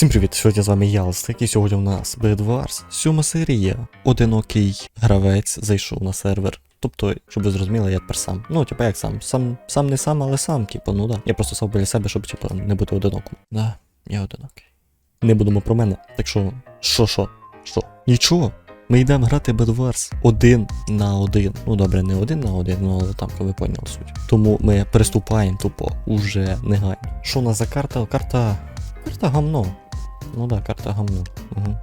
Всім привіт! Сьогодні з вами я, Ластик, і сьогодні у нас Bedwars, сьома серія. Одинокий гравець зайшов на сервер. Тобто, щоб ви зрозуміли, я тепер сам. Ну, типа як сам. Сам сам не сам, але сам, типу, ну да. Я просто став біля себе, щоб типу, не бути одиноким. Да, я одинокий. Не будемо про мене. Так що, що, що? Що? Нічого. Ми йдемо грати Bedwars один на один. Ну добре, не один на один, ну але там ви поняли суть. Тому ми приступаємо тупо уже негайно. Що у нас за карта? Карта. Карта гамно. Ну да, карта гамно. Угу.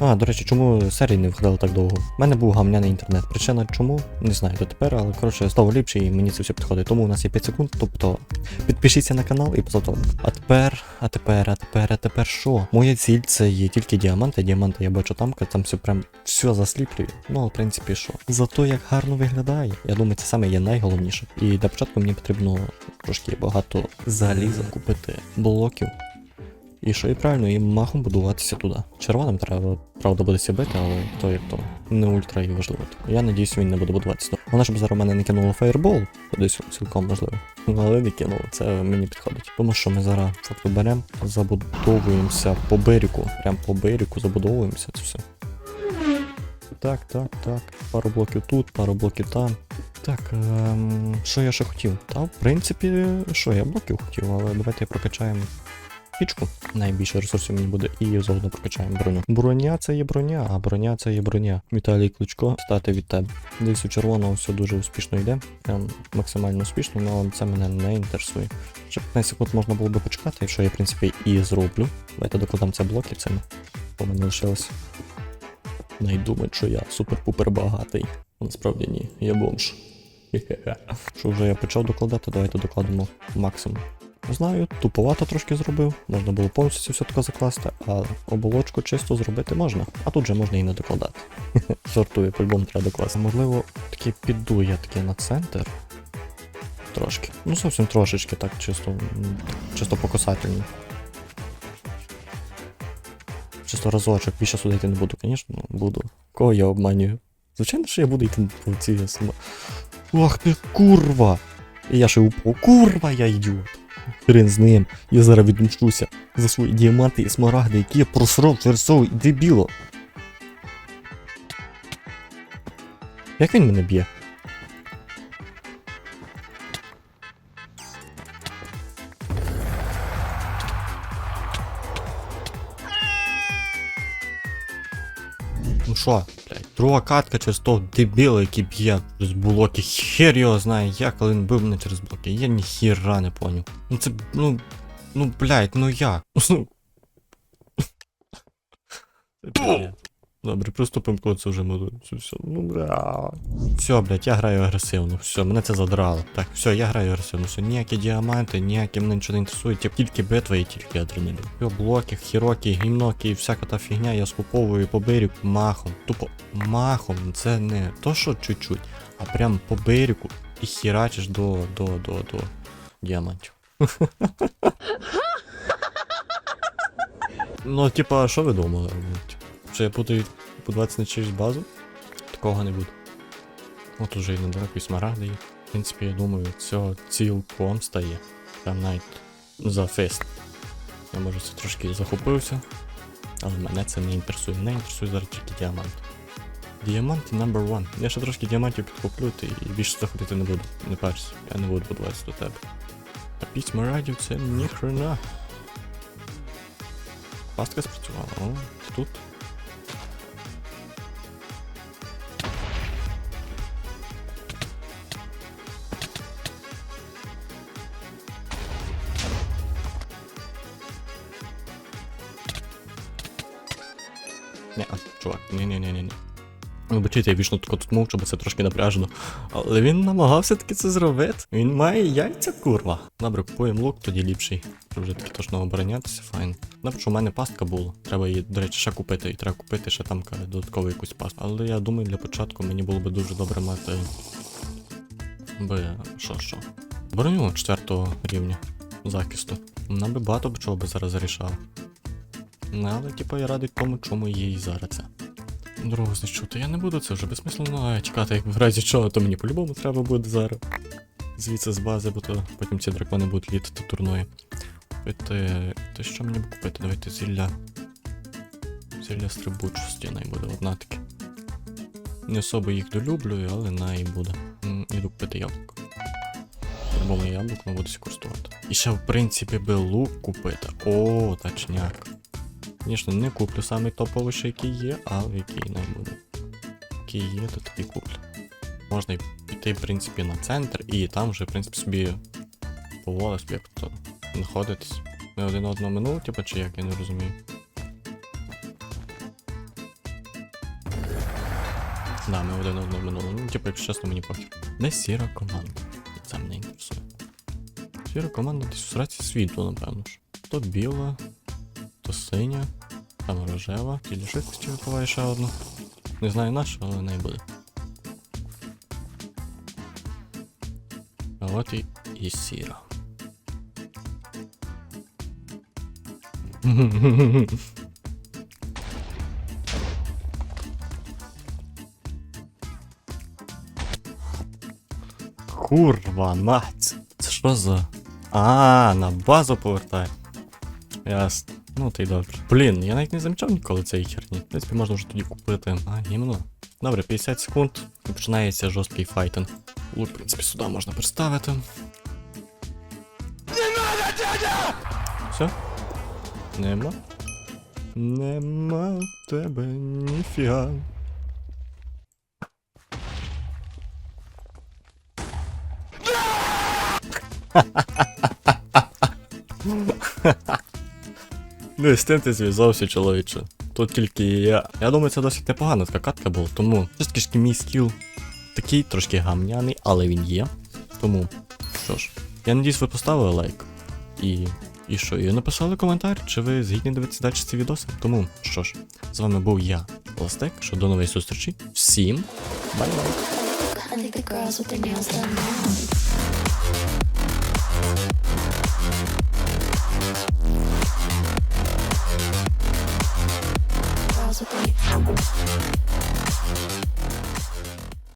А, до речі, чому серії не виходили так довго? У мене був гамняний інтернет. Причина чому? Не знаю дотепер, але коротше став ліпше і мені це все підходить. Тому у нас є 5 секунд. Тобто підпишіться на канал і позавтра. А тепер, а тепер, а тепер, а тепер що? Моя ціль це є тільки діаманти. Діаманти я бачу там, там все прям все засліплює. Ну, в принципі, що. Зато як гарно виглядає. Я думаю, це саме є найголовніше. І для початку мені потрібно трошки багато заліза купити блоків. І що і правильно, і махом будуватися туди. Червоним треба, правда, буде сібити, але то як то не ультра і важливо. Я надіюсь, він не буде будуватися. Вона щоб зараз мене не кинуло фаєрбол, десь цілком можливо. Але не кинуло, це мені підходить. Тому що ми зараз факту беремо, забудовуємося по берегу. Прям по берегу забудовуємося, це все. Так, так, так. Пару блоків тут, пару блоків там. Так, ем, що я ще хотів? Та, в принципі, що я блоків хотів, але давайте прокачаємо пічку. Найбільше ресурсів мені буде і заодно прокачаємо броню. Броня це є броня, а броня це є броня. Віталій Кличко, стати від тебе. Десь у червоного все дуже успішно йде. Прям максимально успішно, але це мене не інтересує. Ще 15 секунд можна було би почекати, що я, в принципі, і зроблю. Давайте докладам це блоки цими. Бо мене лишилось. Найдумають, що я супер-пупер багатий. Насправді ні, я бомж. Хе-хе-хе. Що вже я почав докладати, давайте докладемо максимум. Знаю, туповато трошки зробив, можна було повністю все таке закласти, а оболочку чисто зробити можна. А тут же можна і не докладати. Сортую, по-любому треба докласти. Можливо, таки піду я таки на центр. Трошки. Ну зовсім трошечки, так, чисто. Чисто показательний. Чисто разочок, більше сюди йти не буду, звісно, буду. Кого я обманюю? Звичайно, що я буду йти по цій сама. Ах ти курва! І я ще упав. Курва, я ідіот. Хрен з ним. Я зараз відмщуся за свої діаманти і смарагди, які я просрав через цього дебіло. Як він мене б'є? Ну що, блядь, друга катка через того дебіла, який б'є через блоки. Хер його знає, як, але він бив мене через блоки. Я ніхіра не поняв. Ну це, ну, ну, блядь, ну як? Ну. Добре, приступимо, коли це вже буде. Все, ну бля. Все, блядь, я граю агресивно. Все, мене це задрало. Так, все, я граю агресивно. Все, ніякі діаманти, ніякі мене нічого не інтересує. Тільки, тільки битва і тільки адреналін. Все, блоки, хіроки, гімноки і всяка та фігня, я скуповую по берегу махом. Тупо махом. Це не то, що чуть-чуть, а прям по берегу і хірачиш до, до, до, до діамантів. Ну, типа, що ви думали? Що я буду будуватися на чиюсь базу? Такого не буде. От уже і недалеко і смарагди є. В принципі, я думаю, цього цілком стає. Прям навіть за фест. Я може це трошки захопився. Але мене це не інтересує. Мене інтересує зараз тільки діамант. Діаманти number one. Я ще трошки діамантів підкуплю і більше заходити не буду. Не парся, я не буду будуватися до тебе. А піць смарагдів це ніхрена. Пастка спрацювала. О, тут. Не, а, чувак, ні-ні-ні-ні. Вибачайте, я вічно тако тут мовчу, бо це трошки напряжено. Але він намагався таки це зробити. Він має яйця, курва. Добре, купуємо лук, тоді ліпший. Щоб вже таки точно оборонятися, файн. Добре, що в мене пастка була. Треба її, до речі, ще купити. І треба купити ще там додаткову якусь пастку. Але я думаю, для початку мені було би дуже добре мати. Би. що що? Броню четвертого рівня захисту. Нам би багато б чого би зараз зарішало. Ну, але типу я радий тому, чому і зараз це. Дорогу знищути я не буду, це вже безсмислено, а чекати, як в разі чого, то мені по-любому треба буде зараз. Звідси з бази, бо то потім ці дракони будуть літати турною. Пити, ти? Що мені купити? Давайте зілля. Зілля стрибучості най буде одна таке. Не особо їх долюблюю, але най буде. Іду купити яблуко. По-любому яблуко не буду користувати. І ще, в принципі, би лук купити. О, точняк. Звісно, не куплю самий топовий, який є, але який най буде. Який є, то такий куплю. Можна піти, в принципі, на центр і там вже, в принципі, собі поволі собі як то знаходитись. Ми один одного минули, типу, чи як, я не розумію. Да, ми один одного минули. Ну, типу, якщо чесно, мені похер. Де сіра команда? Це мене інтересує. Сіра команда десь у сраці світло, напевно ж. То біла, синя, там рожева. Тілі швидкості випиває ще одну. Не знаю нашу, але не буде. А от і, і сіра. Курва, мать. Це що за. А, на базу повертай. Ясно. Ну ти й добре. Блін, я навіть не замічав ніколи цієї херні. В принципі, можна вже тоді купити. А, гімно. Добре, 50 секунд. І починається жорсткий файтинг. Лук, в принципі, сюди можна переставити. Все? Нема? Нема тебе ніфіга. Ну, з тим ти зв'язався, чоловіче. Тут тільки я. Я думаю, це досить непогана така катка була, тому все ж мій скіл такий трошки гамняний, але він є. Тому, що ж, я надіюсь, ви поставили лайк. І. І що, і написали коментар, чи ви згідні дивитися далі ці відоси? Тому, що ж, з вами був я, Ластек, що до нової зустрічі. Всім бай-бай!